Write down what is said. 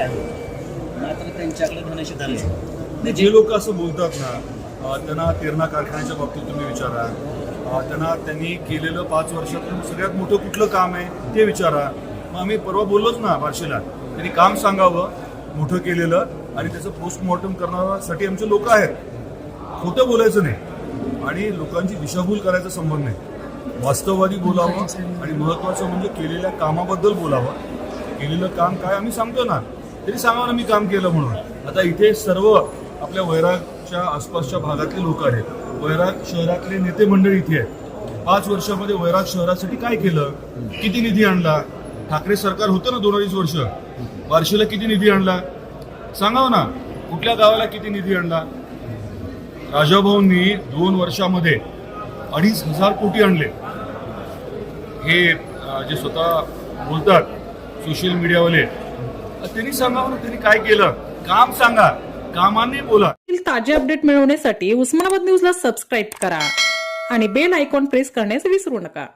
आहेत. मात्र त्यांच्याकडे झाले जे लोक असं बोलतात ना त्यांना तेरणा कारखान्याच्या बाबतीत तुम्ही विचारा. त्यांना त्यांनी केलेलं पाच वर्षातून सगळ्यात मोठं कुठलं काम आहे ते विचारा. मग आम्ही परवा बोललोच ना बार्शीला. त्यांनी काम सांगावं मोठं केलेलं आणि त्याचं पोस्टमॉर्टम करण्यासाठी आमचे लोक आहेत. खोटं बोलायचं नाही. आणि लोकांची दिशाभूल करायचा संबंध नाही. वास्तववादी बोलावं आणि महत्वाचं म्हणजे केलेल्या कामाबद्दल बोलावं. केलेलं काम काय आम्ही सांगतो ना. तरी सांगा ना मी काम केलं म्हणून. आता इथे सर्व आपल्या वैरागच्या आसपासच्या भागातले लोक आहेत. वैराग शहरातले नेते मंडळी इथे आहेत. पाच वर्षामध्ये वैराग शहरासाठी काय केलं? किती निधी आणला? ठाकरे सरकार होतं ना दोन अडीच वर्ष. बार्शीला किती निधी आणला? सांगावं ना कुठल्या गावाला किती निधी आणला? राजाभाऊंनी दोन वर्षामध्ये अडीच हजार कोटी आणले. हे जे स्वतः बोलतात सोशल मीडियावाले त्यांनी सांगावं म्हणून त्यांनी काय केलं? काम सांगा. कामांनी बोला. ताजे अपडेट मिळवण्यासाठी उस्मानाबाद न्यूजला सबस्क्राईब करा आणि बेल आयकॉन प्रेस करण्यास विसरू नका.